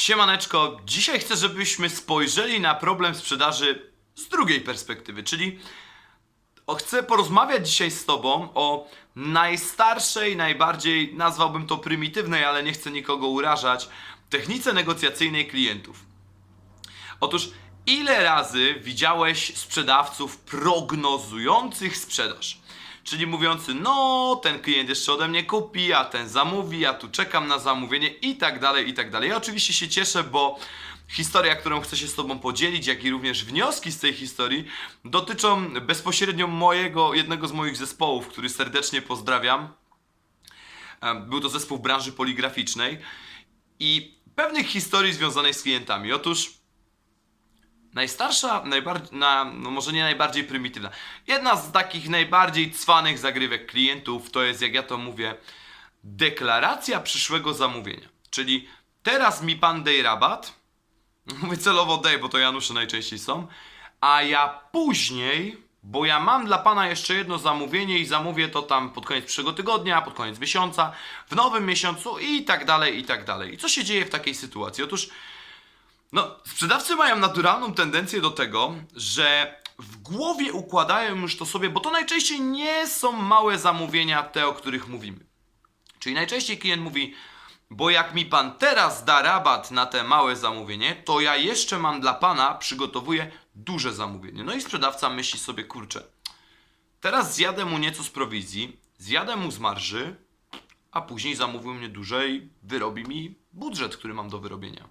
Siemaneczko, dzisiaj chcę, żebyśmy spojrzeli na problem sprzedaży z drugiej perspektywy, czyli chcę porozmawiać dzisiaj z Tobą o najstarszej, najbardziej, nazwałbym to prymitywnej, ale nie chcę nikogo urażać, technice negocjacyjnej klientów. Otóż, ile razy widziałeś sprzedawców prognozujących sprzedaż? Czyli mówiący, no, ten klient jeszcze ode mnie kupi, a ten zamówi, ja tu czekam na zamówienie i tak dalej, i tak dalej. Ja oczywiście się cieszę, bo historia, którą chcę się z Tobą podzielić, jak i również wnioski z tej historii dotyczą bezpośrednio mojego, jednego z moich zespołów, który serdecznie pozdrawiam. Em, Był to zespół branży poligraficznej i pewnych historii związanych z klientami. Otóż Najstarsza, najbardziej, na, no może nie najbardziej prymitywna. Jedna z takich najbardziej cwanych zagrywek klientów to jest, jak ja to mówię, deklaracja przyszłego zamówienia. Czyli teraz mi pan dej rabat, mówię celowo dej, bo to Janusze najczęściej są, a ja później, bo ja mam dla pana jeszcze jedno zamówienie i zamówię to tam pod koniec przyszłego tygodnia, pod koniec miesiąca, w nowym miesiącu i tak dalej, i tak dalej. I co się dzieje w takiej sytuacji? Otóż no, sprzedawcy mają naturalną tendencję do tego, że w głowie układają już to sobie, bo to najczęściej nie są małe zamówienia te, o których mówimy. Czyli najczęściej klient mówi, bo jak mi pan teraz da rabat na te małe zamówienie, to ja jeszcze mam dla pana, przygotowuję duże zamówienie. No i sprzedawca myśli sobie, kurczę, teraz zjadę mu nieco z prowizji, zjadę mu z marży, a później zamówił mnie duże i wyrobi mi budżet, który mam do wyrobienia.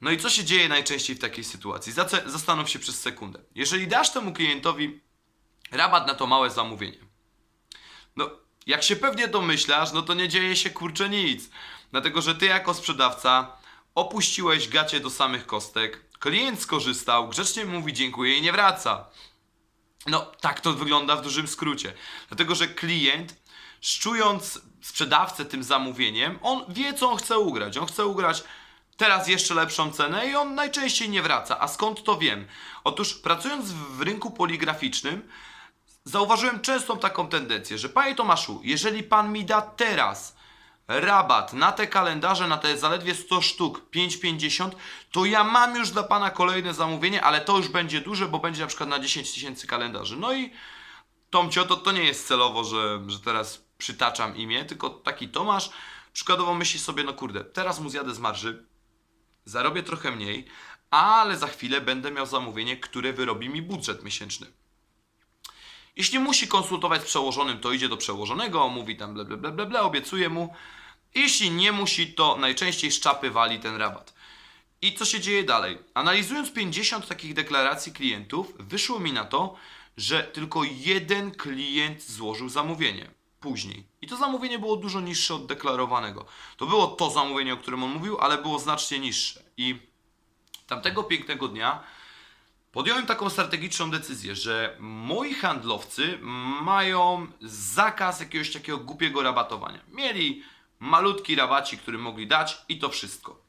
No i co się dzieje najczęściej w takiej sytuacji? Zastanów się przez sekundę. Jeżeli dasz temu klientowi rabat na to małe zamówienie, no jak się pewnie domyślasz, no to nie dzieje się kurczę nic. Dlatego, że ty jako sprzedawca opuściłeś gacie do samych kostek, klient skorzystał, grzecznie mówi dziękuję i nie wraca. No, tak to wygląda w dużym skrócie. Dlatego, że klient, szczując sprzedawcę tym zamówieniem, on wie, co on chce ugrać. On chce ugrać teraz jeszcze lepszą cenę i on najczęściej nie wraca. A skąd to wiem? Otóż pracując w rynku poligraficznym, zauważyłem częstą taką tendencję, że panie Tomaszu, jeżeli pan mi da teraz rabat na te kalendarze, na te zaledwie 100 sztuk, 5,50, to ja mam już dla pana kolejne zamówienie, ale to już będzie duże, bo będzie na przykład na 10 tysięcy kalendarzy. No i Tomcio, to, to nie jest celowo, że, że teraz przytaczam imię, tylko taki Tomasz przykładowo myśli sobie, no kurde, teraz mu zjadę z marży, zarobię trochę mniej, ale za chwilę będę miał zamówienie, które wyrobi mi budżet miesięczny. Jeśli musi konsultować z przełożonym, to idzie do przełożonego, mówi tam ble, ble, ble, ble, obiecuje mu. Jeśli nie musi, to najczęściej z czapy wali ten rabat. I co się dzieje dalej? Analizując 50 takich deklaracji klientów, wyszło mi na to, że tylko jeden klient złożył zamówienie później. I to zamówienie było dużo niższe od deklarowanego. To było to zamówienie, o którym on mówił, ale było znacznie niższe. I tamtego pięknego dnia podjąłem taką strategiczną decyzję, że moi handlowcy mają zakaz jakiegoś takiego głupiego rabatowania. Mieli malutki rabacik, który mogli dać i to wszystko.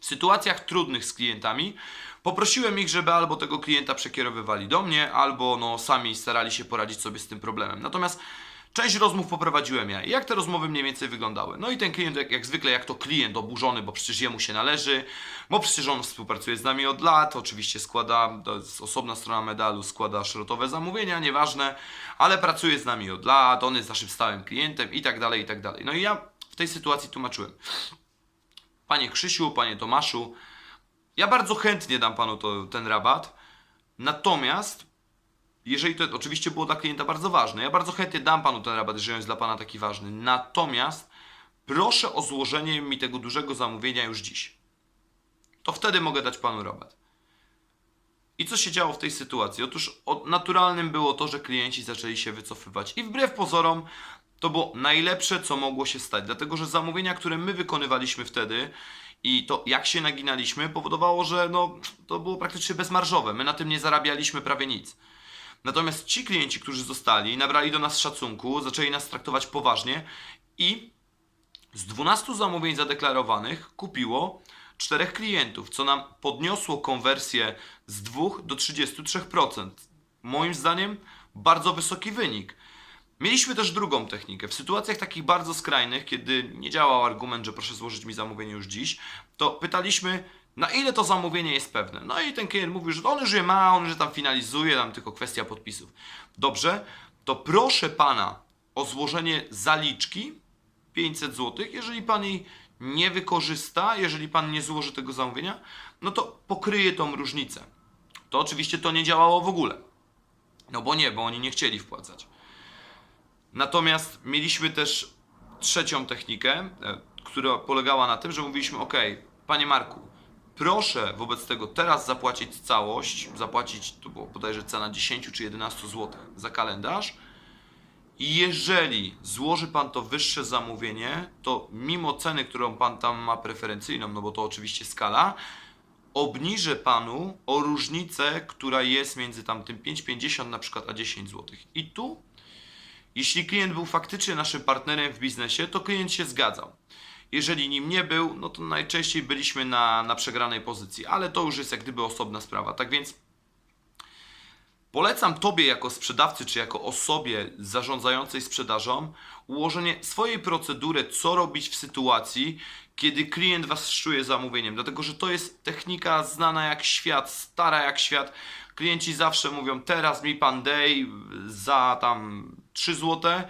W sytuacjach trudnych z klientami poprosiłem ich, żeby albo tego klienta przekierowywali do mnie, albo no, sami starali się poradzić sobie z tym problemem. Natomiast część rozmów poprowadziłem ja. Jak te rozmowy mniej więcej wyglądały? No i ten klient, jak, jak zwykle, jak to klient oburzony, bo przecież jemu się należy, bo przecież on współpracuje z nami od lat, oczywiście składa, to jest osobna strona medalu, składa szrotowe zamówienia, nieważne, ale pracuje z nami od lat, on jest naszym stałym klientem i tak dalej, i tak dalej. No i ja w tej sytuacji tłumaczyłem. Panie Krzysiu, panie Tomaszu, ja bardzo chętnie dam panu to, ten rabat. Natomiast, jeżeli to oczywiście było dla klienta bardzo ważne, ja bardzo chętnie dam panu ten rabat, jeżeli on jest dla pana taki ważny. Natomiast proszę o złożenie mi tego dużego zamówienia już dziś. To wtedy mogę dać panu rabat. I co się działo w tej sytuacji? Otóż naturalnym było to, że klienci zaczęli się wycofywać. I wbrew pozorom, to było najlepsze, co mogło się stać. Dlatego, że zamówienia, które my wykonywaliśmy wtedy i to jak się naginaliśmy, powodowało, że no, to było praktycznie bezmarżowe. My na tym nie zarabialiśmy prawie nic. Natomiast ci klienci, którzy zostali, nabrali do nas szacunku, zaczęli nas traktować poważnie i z 12 zamówień zadeklarowanych kupiło 4 klientów, co nam podniosło konwersję z 2 do 33%. Moim zdaniem bardzo wysoki wynik. Mieliśmy też drugą technikę. W sytuacjach takich bardzo skrajnych, kiedy nie działał argument, że proszę złożyć mi zamówienie już dziś, to pytaliśmy, na ile to zamówienie jest pewne. No i ten klient mówił, że on już je ma, on już tam finalizuje, tam tylko kwestia podpisów. Dobrze, to proszę pana o złożenie zaliczki 500 zł. Jeżeli pan jej nie wykorzysta, jeżeli pan nie złoży tego zamówienia, no to pokryje tą różnicę. To oczywiście to nie działało w ogóle. No bo nie, bo oni nie chcieli wpłacać. Natomiast mieliśmy też trzecią technikę, e, która polegała na tym, że mówiliśmy: OK, panie Marku, proszę wobec tego teraz zapłacić całość, zapłacić, to było bodajże cena 10 czy 11 zł za kalendarz. I jeżeli złoży pan to wyższe zamówienie, to mimo ceny, którą pan tam ma preferencyjną, no bo to oczywiście skala, obniżę panu o różnicę, która jest między tam tym 5,50 na przykład a 10 zł. I tu, jeśli klient był faktycznie naszym partnerem w biznesie, to klient się zgadzał. Jeżeli nim nie był, no to najczęściej byliśmy na, na przegranej pozycji, ale to już jest jak gdyby osobna sprawa. Tak więc Polecam Tobie jako sprzedawcy, czy jako osobie zarządzającej sprzedażą, ułożenie swojej procedury, co robić w sytuacji, kiedy klient Was szczuje zamówieniem. Dlatego, że to jest technika znana jak świat, stara jak świat. Klienci zawsze mówią, teraz mi Pan dej za tam 3 złote,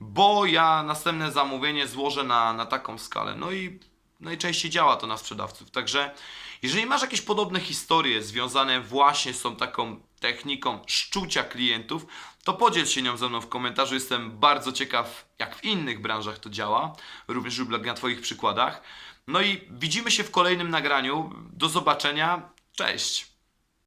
bo ja następne zamówienie złożę na, na taką skalę. No i najczęściej działa to na sprzedawców. Także jeżeli masz jakieś podobne historie związane właśnie z tą taką techniką szczucia klientów, to podziel się nią ze mną w komentarzu. Jestem bardzo ciekaw, jak w innych branżach to działa, również na Twoich przykładach. No i widzimy się w kolejnym nagraniu. Do zobaczenia. Cześć!